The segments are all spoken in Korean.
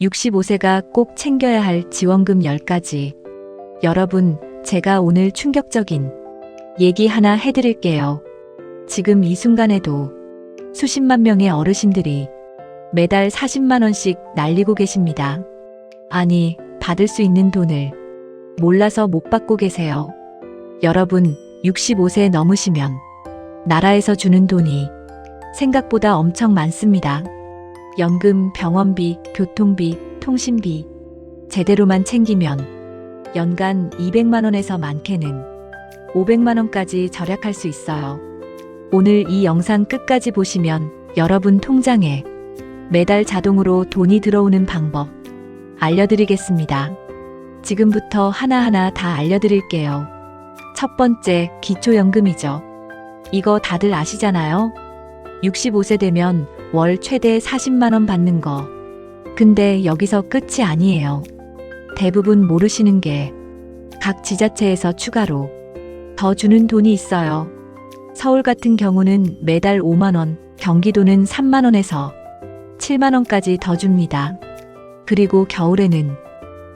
65세가 꼭 챙겨야 할 지원금 10가지. 여러분, 제가 오늘 충격적인 얘기 하나 해드릴게요. 지금 이 순간에도 수십만 명의 어르신들이 매달 40만원씩 날리고 계십니다. 아니, 받을 수 있는 돈을 몰라서 못 받고 계세요. 여러분, 65세 넘으시면 나라에서 주는 돈이 생각보다 엄청 많습니다. 연금, 병원비, 교통비, 통신비 제대로만 챙기면 연간 200만원에서 많게는 500만원까지 절약할 수 있어요. 오늘 이 영상 끝까지 보시면 여러분 통장에 매달 자동으로 돈이 들어오는 방법 알려드리겠습니다. 지금부터 하나하나 다 알려드릴게요. 첫 번째, 기초연금이죠. 이거 다들 아시잖아요? 65세 되면 월 최대 40만원 받는 거. 근데 여기서 끝이 아니에요. 대부분 모르시는 게 각 지자체에서 추가로 더 주는 돈이 있어요. 서울 같은 경우는 매달 5만원, 경기도는 3만원에서 7만원까지 더 줍니다. 그리고 겨울에는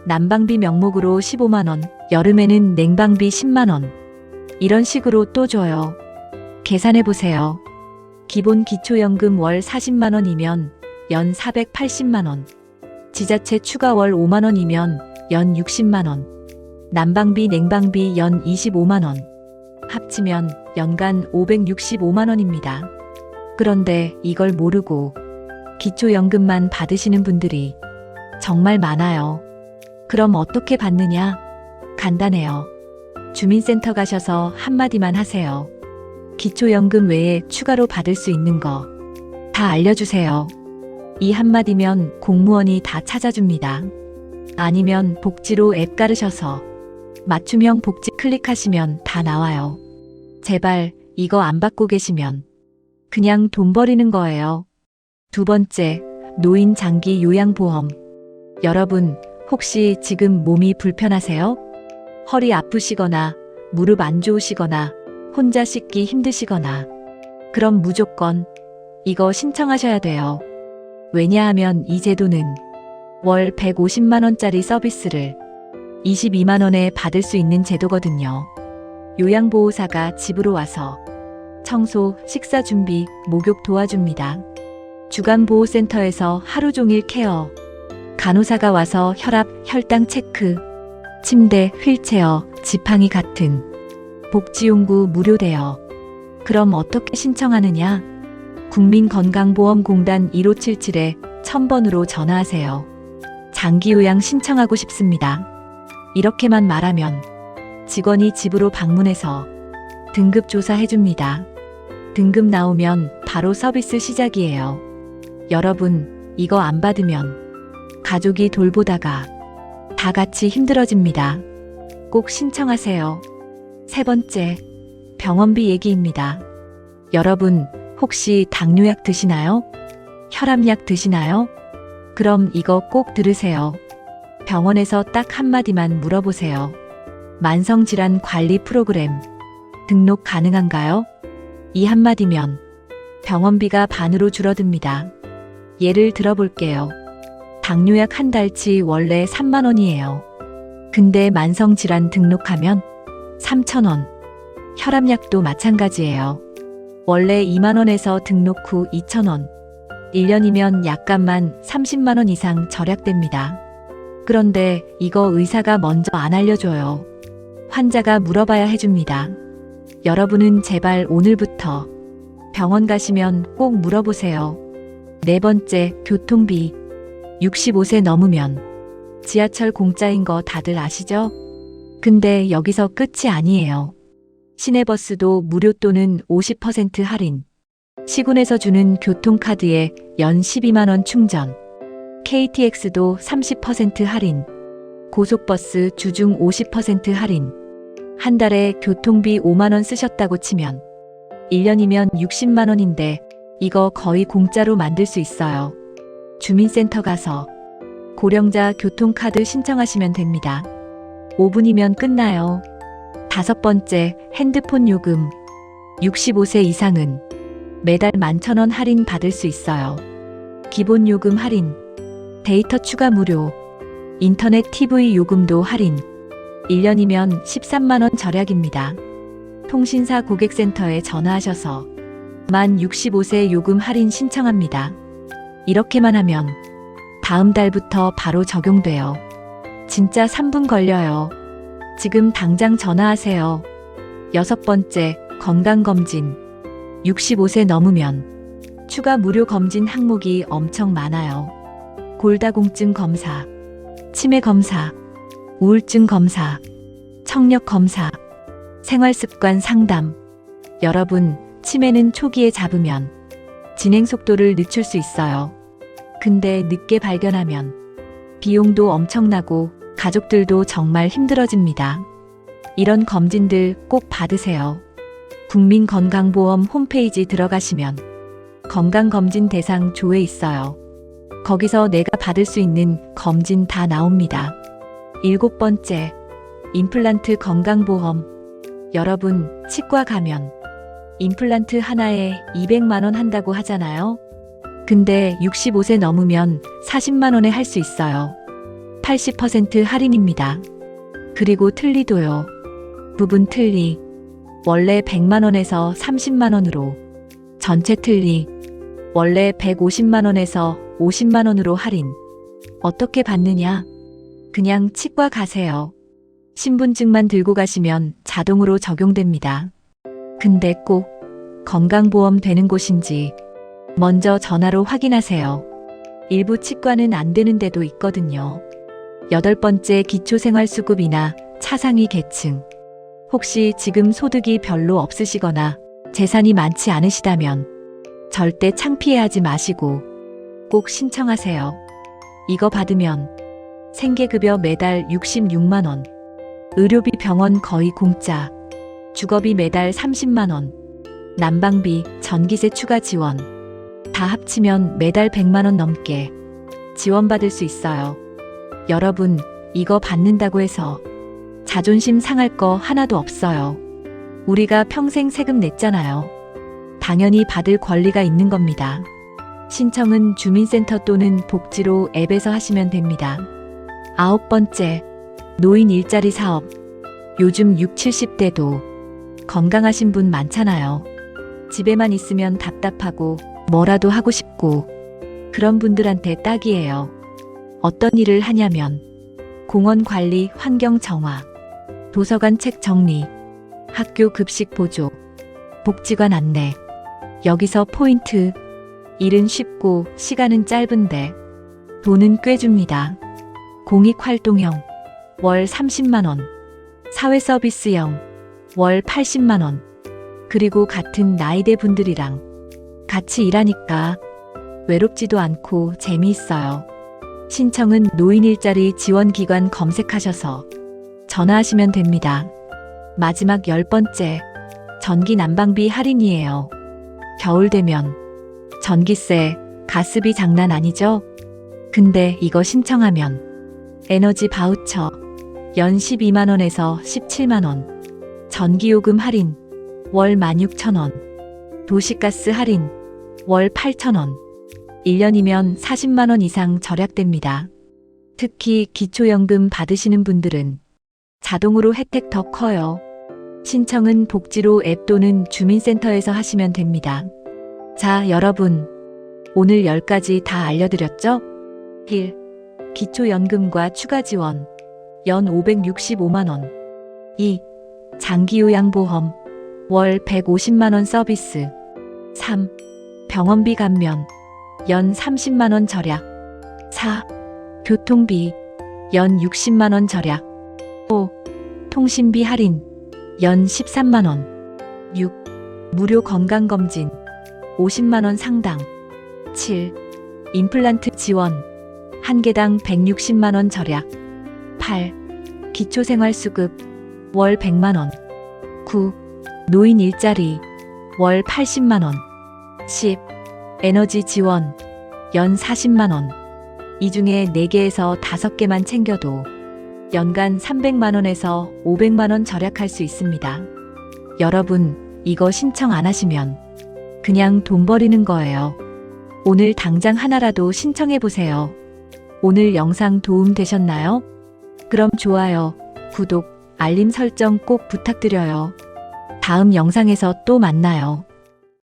난방비 명목으로 15만원, 여름에는 냉방비 10만원. 이런 식으로 또 줘요. 계산해 보세요. 기본 기초연금 월 40만원이면 연 480만원. 지자체 추가 월 5만원이면 연 60만원. 난방비 냉방비 연 25만원. 합치면 연간 565만원입니다. 그런데 이걸 모르고 기초연금만 받으시는 분들이 정말 많아요. 그럼 어떻게 받느냐? 간단해요. 주민센터 가셔서 한마디만 하세요. 기초연금 외에 추가로 받을 수 있는 거 다 알려주세요. 이 한마디면 공무원이 다 찾아줍니다. 아니면 복지로 앱 깔으셔서 맞춤형 복지 클릭하시면 다 나와요. 제발 이거 안 받고 계시면 그냥 돈 버리는 거예요. 두 번째, 노인 장기 요양보험. 여러분, 혹시 지금 몸이 불편하세요? 허리 아프시거나 무릎 안 좋으시거나 혼자 씻기 힘드시거나 그럼 무조건 이거 신청하셔야 돼요. 왜냐하면 이 제도는 월 150만원짜리 서비스를 22만원에 받을 수 있는 제도거든요. 요양보호사가 집으로 와서 청소, 식사 준비, 목욕 도와줍니다. 주간보호센터에서 하루 종일 케어, 간호사가 와서 혈압, 혈당 체크, 침대, 휠체어, 지팡이 같은 복지용구 무료 대여. 그럼 어떻게 신청하느냐? 국민건강보험공단 1577에 1000번으로 전화하세요. 장기요양 신청하고 싶습니다. 이렇게만 말하면 직원이 집으로 방문해서 등급 조사해줍니다. 등급 나오면 바로 서비스 시작이에요. 여러분, 이거 안 받으면 가족이 돌보다가 다 같이 힘들어집니다. 꼭 신청하세요. 세 번째, 병원비 얘기입니다. 여러분, 혹시 당뇨약 드시나요? 혈압약 드시나요? 그럼 이거 꼭 들으세요. 병원에서 딱 한마디만 물어보세요. 만성질환 관리 프로그램 등록 가능한가요? 이 한마디면 병원비가 반으로 줄어듭니다. 예를 들어볼게요. 당뇨약 한 달치 원래 3만원이에요. 근데 만성질환 등록하면 3천원. 혈압약도 마찬가지예요. 원래 2만원에서 등록 후 2천원. 1년이면 약값만 30만원 이상 절약됩니다. 그런데 이거 의사가 먼저 안 알려줘요. 환자가 물어봐야 해줍니다. 여러분은 제발 오늘부터 병원 가시면 꼭 물어보세요. 네 번째, 교통비. 65세 넘으면 지하철 공짜인 거 다들 아시죠? 근데 여기서 끝이 아니에요. 시내버스도 무료 또는 50% 할인. 시군에서 주는 교통카드에 연 12만원 충전. KTX도 30% 할인. 고속버스 주중 50% 할인. 한 달에 교통비 5만원 쓰셨다고 치면 1년이면 60만원인데 이거 거의 공짜로 만들 수 있어요. 주민센터 가서 고령자 교통카드 신청하시면 됩니다. 5분이면 끝나요. 다섯 번째, 핸드폰 요금. 65세 이상은 매달 만천원 할인 받을 수 있어요. 기본 요금 할인. 데이터 추가 무료. 인터넷 TV 요금도 할인. 1년이면 13만원 절약입니다. 통신사 고객센터에 전화하셔서 만 65세 요금 할인 신청합니다. 이렇게만 하면 다음 달부터 바로 적용돼요. 진짜 3분 걸려요. 지금 당장 전화하세요. 여섯 번째, 건강검진. 65세 넘으면 추가 무료 검진 항목이 엄청 많아요. 골다공증 검사, 치매 검사, 우울증 검사, 청력 검사, 생활습관 상담. 여러분, 치매는 초기에 잡으면 진행 속도를 늦출 수 있어요. 근데 늦게 발견하면 비용도 엄청나고 가족들도 정말 힘들어집니다. 이런 검진들 꼭 받으세요. 국민건강보험 홈페이지 들어가시면 건강검진 대상 조에 있어요. 거기서 내가 받을 수 있는 검진 다 나옵니다. 일곱 번째, 임플란트 건강보험. 여러분, 치과 가면 임플란트 하나에 200만원 한다고 하잖아요. 근데 65세 넘으면 40만원에 할 수 있어요. 80% 할인입니다. 그리고 틀니도요. 부분 틀니. 원래 100만원에서 30만원으로. 전체 틀니. 원래 150만원에서 50만원으로 할인. 어떻게 받느냐? 그냥 치과 가세요. 신분증만 들고 가시면 자동으로 적용됩니다. 근데 꼭 건강보험 되는 곳인지 먼저 전화로 확인하세요. 일부 치과는 안 되는 데도 있거든요. 여덟 번째 기초생활수급이나 차상위 계층. 혹시 지금 소득이 별로 없으시거나 재산이 많지 않으시다면 절대 창피해하지 마시고 꼭 신청하세요. 이거 받으면 생계급여 매달 66만원, 의료비 병원 거의 공짜, 주거비 매달 30만원, 난방비, 전기세 추가 지원, 다 합치면 매달 100만원 넘게 지원받을 수 있어요. 여러분, 이거 받는다고 해서 자존심 상할 거 하나도 없어요. 우리가 평생 세금 냈잖아요. 당연히 받을 권리가 있는 겁니다. 신청은 주민센터 또는 복지로 앱에서 하시면 됩니다. 아홉 번째, 노인 일자리 사업. 요즘 6, 70대도 건강하신 분 많잖아요. 집에만 있으면 답답하고 뭐라도 하고 싶고 그런 분들한테 딱이에요. 어떤 일을 하냐면 공원 관리, 환경 정화, 도서관 책 정리, 학교 급식 보조, 복지관 안내. 여기서 포인트. 일은 쉽고 시간은 짧은데 돈은 꽤 줍니다. 공익 활동형 월 30만 원, 사회 서비스형 월 80만 원, 그리고 같은 나이대 분들이랑 같이 일하니까 외롭지도 않고 재미있어요. 신청은 노인 일자리 지원 기관 검색하셔서 전화하시면 됩니다. 마지막 열 번째, 전기 난방비 할인이에요. 겨울 되면 전기세, 가스비 장난 아니죠? 근데 이거 신청하면 에너지 바우처 연 12만원에서 17만원, 전기요금 할인 월 16,000원, 도시가스 할인 월 8,000원, 1년이면 40만원 이상 절약됩니다. 특히 기초연금 받으시는 분들은 자동으로 혜택 더 커요. 신청은 복지로 앱 또는 주민센터에서 하시면 됩니다. 자, 여러분. 오늘 10가지 다 알려드렸죠? 1. 기초연금과 추가 지원. 연 565만원. 2. 장기요양보험. 월 150만원 서비스. 3. 병원비 감면. 연 30만원 절약. 4. 교통비. 연 60만원 절약. 5. 통신비 할인. 연 13만원. 6. 무료 건강검진. 50만원 상당. 7. 임플란트 지원. 한 개당 160만원 절약. 8. 기초생활수급. 월 100만원. 9. 노인 일자리. 월 80만원. 10. 에너지 지원. 연 40만 원. 이 중에 4개에서 5개만 챙겨도 연간 300만 원에서 500만 원 절약할 수 있습니다. 여러분, 이거 신청 안 하시면 그냥 돈 버리는 거예요. 오늘 당장 하나라도 신청해 보세요. 오늘 영상 도움 되셨나요? 그럼 좋아요, 구독, 알림 설정 꼭 부탁드려요. 다음 영상에서 또 만나요.